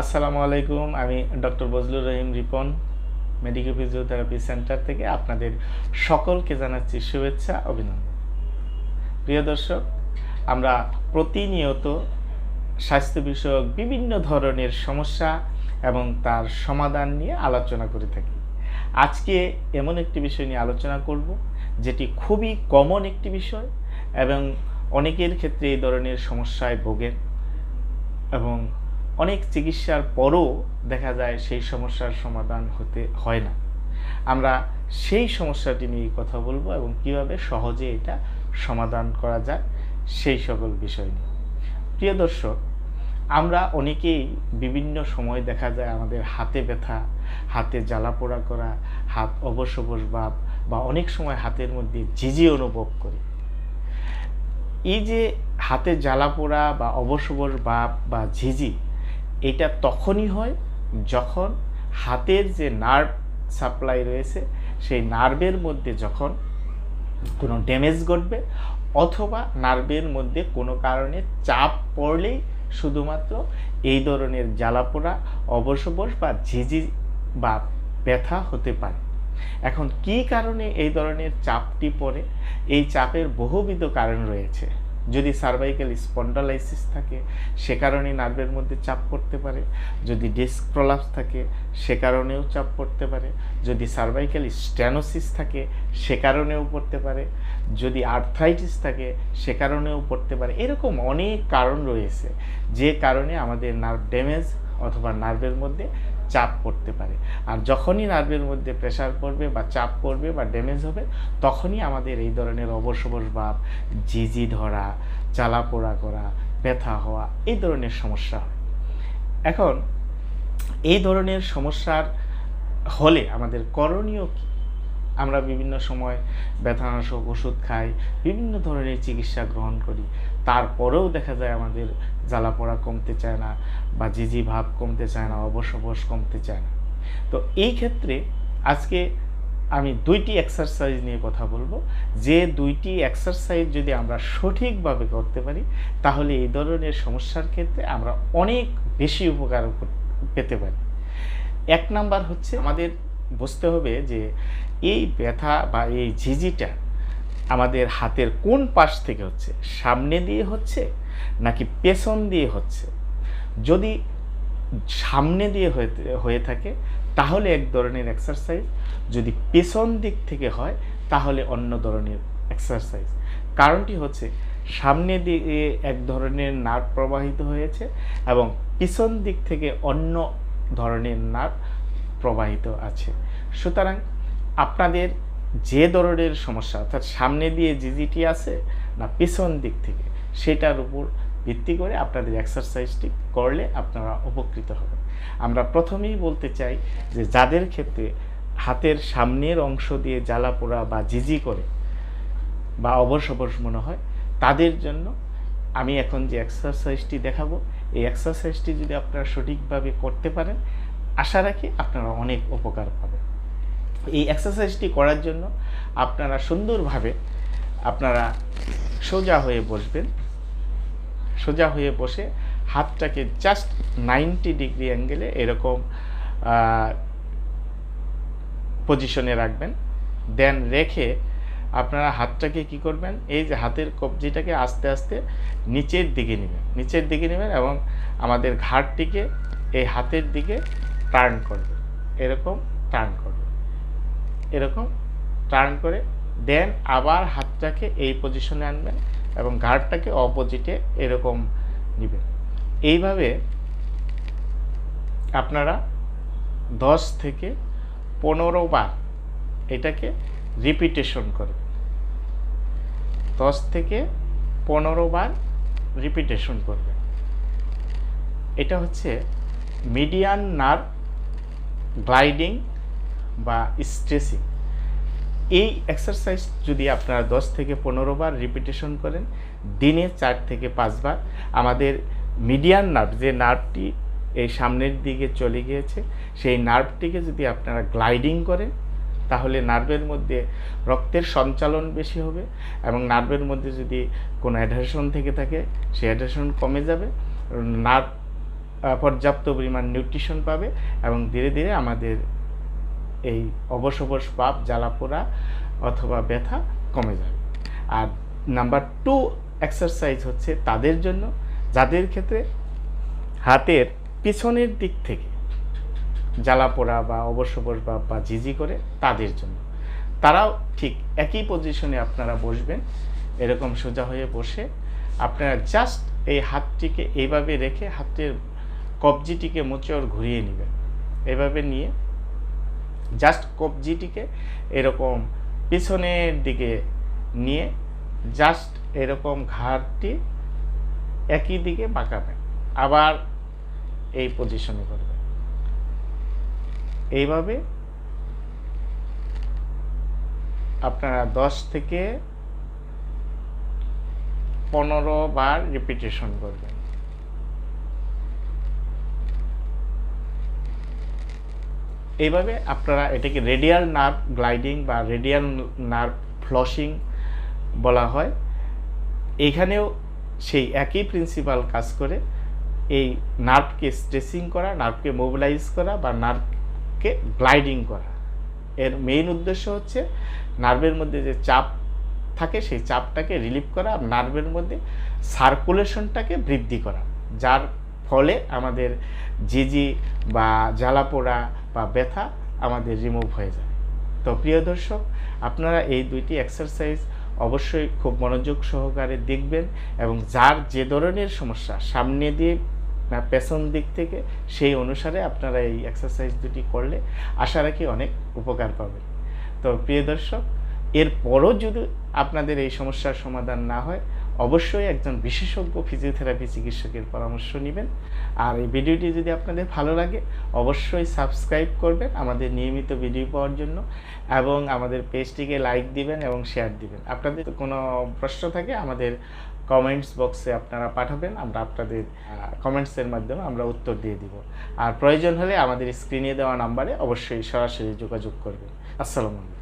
আসসালামু আলাইকুম, আমি doctor Bazlur Rahim Ripon medical physiotherapy centre থেকে আপনাদের সকলকে জানাচ্ছি শুভেচ্ছা, অভিনন্দন। প্রিয় দর্শক, আমরা প্রতিনিয়ত স্বাস্থ্য বিষয়ক বিভিন্ন ধরনের সমস্যা এবং তার সমাধান নিয়ে আলোচনা করে থাকি। আজকে এমন একটি বিষয় নিয়ে আলোচনা করব, যেটি খুবই কমন একটি বিষয় এবং অনেকের ক্ষেত্রে এই ধরনের সমস্যায় ভোগেন এবং অনেক চিকিৎসার পরও দেখা যায় সেই সমস্যার সমাধান হতে হয় না। আমরা সেই সমস্যাটি নিয়ে কথা বলব এবং কীভাবে সহজে এটা সমাধান করা যায় সেই সকল বিষয় নিয়ে। প্রিয় দর্শক, আমরা অনেকেই বিভিন্ন সময় দেখা যায় আমাদের হাতে ব্যথা, হাতে জ্বালা পোড়া করা, হাত অবশ ভাব বা অনেক সময় হাতের মধ্যে ঝিঝি অনুভব করি। এই যে হাতে জ্বালা পোড়া বা অবশ ভাব বা ঝিঝি এটা তখনই হয় যখন হাতের যে নার্ভ সাপ্লাই রয়েছে, সেই নার্ভের মধ্যে যখন কোনো ড্যামেজ ঘটবে অথবা নার্ভের মধ্যে কোনো কারণে চাপ পড়লেই শুধুমাত্র এই ধরনের জ্বালাপোড়া অবসবস বা ঝিঝি বা ব্যথা হতে পারে। এখন কি কারণে এই ধরনের চাপটি পড়ে? এই চাপের বহুবিধ কারণ রয়েছে। যদি সার্ভাইকাল স্পন্ডালাইসিস থাকে, সে কারণে নার্ভের মধ্যে চাপ পড়তে পারে। যদি ডিস্ক প্রলাপস থাকে, সে কারণেও চাপ পড়তে পারে। যদি সার্ভাইকাল স্ট্যানোসিস থাকে, সে কারণেও পড়তে পারে। যদি আর্থ্রাইটিস থাকে, সে কারণেও পড়তে পারে। এরকম অনেক কারণ রয়েছে, যে কারণে আমাদের নার্ভ ড্যামেজ অথবা নার্ভের মধ্যে চাপ পড়তে পারে। আর যখনই নার্ভের মধ্যে প্রেশার পড়বে বা চাপ পড়বে বা ড্যামেজ হবে, তখনই আমাদের এই ধরনের অবসবস ভাব জিজি ধরা চালা পোড়া করা, ব্যথা হওয়া, এই ধরনের সমস্যা হয়। এখন, এই ধরনের সমস্যার হলে আমাদের করণীয় কী? আমরা বিভিন্ন সময় ব্যথানাশক ওষুধ খাই, বিভিন্ন ধরনের চিকিৎসা গ্রহণ করি। তারপরেও দেখা যায় আমাদের জ্বালা পোড়া কমতে চায় না বা জিজি ভাব কমতে চায় না, অবশ কমতে চায় না। তো এই ক্ষেত্রে আজকে আমি দুইটি এক্সারসাইজ নিয়ে কথা বলব। যে দুইটি এক্সারসাইজ যদি আমরা সঠিকভাবে করতে পারি, তাহলে এই ধরনের সমস্যার ক্ষেত্রে আমরা অনেক বেশি উপকার পেতে পারি। এক নাম্বার হচ্ছে আমাদের বুঝতে হবে যে এই ব্যথা বা এই ঝিঝিটা আমাদের হাতের কোন পাশ থেকে হচ্ছে? সামনে দিয়ে হচ্ছে নাকি পেছন দিয়ে হচ্ছে? যদি সামনে দিয়ে হয়ে থাকে, তাহলে এক ধরনের এক্সারসাইজ যদি পেছন দিক থেকে হয়, তাহলে অন্য ধরনের এক্সারসাইজ কারণটি হচ্ছে সামনে দিয়ে এক ধরনের নার্ভ প্রবাহিত হয়েছে এবং পিছন দিক থেকে অন্য ধরনের নার্ভ প্রবাহিত আছে। সুতরাং আপনাদের যে ধরনের সমস্যা, অর্থাৎ সামনে দিয়ে জিজিটি আছে না পেছন দিক থেকে, সেটার উপর ভিত্তি করে আপনাদের এক্সারসাইজটি করলে আপনারা উপকৃত হবেন। আমরা প্রথমেই বলতে চাই যে যাদের ক্ষেত্রে হাতের সামনের অংশ দিয়ে জ্বালা পোড়া বা জিজি করে বা অবশ অবশ মনে হয়, তাদের জন্য আমি এখন যে এক্সারসাইজটি দেখাবো, এই এক্সারসাইজটি যদি আপনারা সঠিকভাবে করতে পারেন আশা রাখি আপনারা অনেক উপকার পাবেন। এই এক্সারসাইজটি করার জন্য আপনারা সুন্দরভাবে আপনারা সোজা হয়ে বসবেন। সোজা হয়ে বসে হাতটাকে জাস্ট নাইনটি ডিগ্রি অ্যাঙ্গেলে এরকম পজিশনে রাখবেন। দেন রেখে আপনারা হাতটাকে কি করবেন? এই যে হাতের কবজিটাকে আস্তে আস্তে নিচের দিকে নেবেন। নিচের দিকে নেবেন এবং আমাদের ঘাটটিকে এই হাতের দিকে টার্ন করবে। এরকম টার্ন করবে। এরকম টার্ন করে দেন আবার হাতটাকে এই পজিশনে আনবেন এবং ঘাড়টাকে অপোজিটে এরকম নেবেন। এইভাবে আপনারা দশ থেকে পনেরো বার এটাকে রিপিটেশন করবেন। দশ থেকে পনেরো বার রিপিটেশন করবেন। এটা হচ্ছে মিডিয়ান নার্ভ গ্লাইডিং বা স্ট্রেসিং এই এক্সারসাইজ যদি আপনারা দশ থেকে পনেরো বার রিপিটেশন করেন, দিনে চার থেকে পাঁচবার আমাদের মিডিয়ান নার্ভ যে নার্ভটি এই সামনের দিকে চলে গিয়েছে, সেই নার্ভটিকে যদি আপনারা গ্লাইডিং করেন, তাহলে নার্ভের মধ্যে রক্তের সঞ্চালন বেশি হবে এবং নার্ভের মধ্যে যদি কোনো অ্যাডহেশন থেকে থাকে, সেই অ্যাডহেশন কমে যাবে। নার্ভ পর্যাপ্ত পরিমাণ নিউট্রিশন পাবে এবং ধীরে ধীরে আমাদের এই অবশ পাপ, জ্বালাপোড়া অথবা ব্যথা কমে যাবে। আর নাম্বার টু এক্সারসাইজ হচ্ছে তাদের জন্য, যাদের ক্ষেত্রে হাতের পিছনের দিক থেকে জ্বালা পোড়া বা অবশ্য বসবা বা ঝিঝি করে তাদের জন্য। তারাও ঠিক একই পজিশনে আপনারা বসবেন, এরকম সোজা হয়ে বসে আপনারা জাস্ট এই হাতটিকে এইভাবে রেখে হাতের কবজিটিকে মোচড় ঘুরিয়ে নেবেন এভাবে নিয়ে জাস্ট কবজিটিকে এরকম পিছনের দিকে নিয়ে জাস্ট এরকম ঘাড়টি একই দিকে বাঁকাবেন আবার এই পজিশনে করবেন এইভাবে আপনারা দশ থেকে পনেরো বার রিপিটেশন করবেন। এইভাবে আপনারা এটাকে রেডিয়াল নার্ভ গ্লাইডিং বা রেডিয়াল নার্ভ ফ্লসিং বলা হয়। এখানেও সেই একই প্রিন্সিপাল কাজ করে। এই নার্ভকে স্ট্রেসিং করা নার্ভকে মোবিলাইজ করা বা নার্ভকে গ্লাইডিং করা। এর মেইন উদ্দেশ্য হচ্ছে নার্ভের মধ্যে যে চাপ থাকে, সেই চাপটাকে রিলিভ করা আর নার্ভের মধ্যে সার্কুলেশনটাকে বৃদ্ধি করা। যার ফলে আমাদের জিজি বা জ্বালাপোড়া বা ব্যথা আমাদের রিমুভ হয়ে যায়। তো প্রিয় দর্শক, আপনারা এই দুইটি এক্সারসাইজ অবশ্যই খুব মনোযোগ সহকারে দেখবেন এবং যার যে ধরনের সমস্যা সামনে দিয়ে পেছন দিক থেকে সেই অনুসারে আপনারা এই এক্সারসাইজ দুটি করলে আশা রাখি অনেক উপকার পাবেন। তো প্রিয় দর্শক এরপরও যদি আপনাদের এই সমস্যার সমাধান না হয়, অবশ্যই একজন বিশেষজ্ঞ ফিজিওথেরাপি চিকিৎসকের পরামর্শ নেবেন। আর এই ভিডিওটি যদি আপনাদের ভালো লাগে, অবশ্যই সাবস্ক্রাইব করবেন আমাদের নিয়মিত ভিডিও পাওয়ার জন্য এবং আমাদের পেজটিকে লাইক দিবেন এবং শেয়ার দিবেন। আপনাদের কোনো প্রশ্ন থাকে, আমাদের কমেন্টস বক্সে আপনারা পাঠাবেন, আমরা আপনাদের কমেন্টসের মাধ্যমে আমরা উত্তর দিয়ে দিব। আর প্রয়োজন হলে আমাদের স্ক্রিনে দেওয়া নাম্বারে অবশ্যই সরাসরি যোগাযোগ করবেন। আসসালামু আলাইকুম।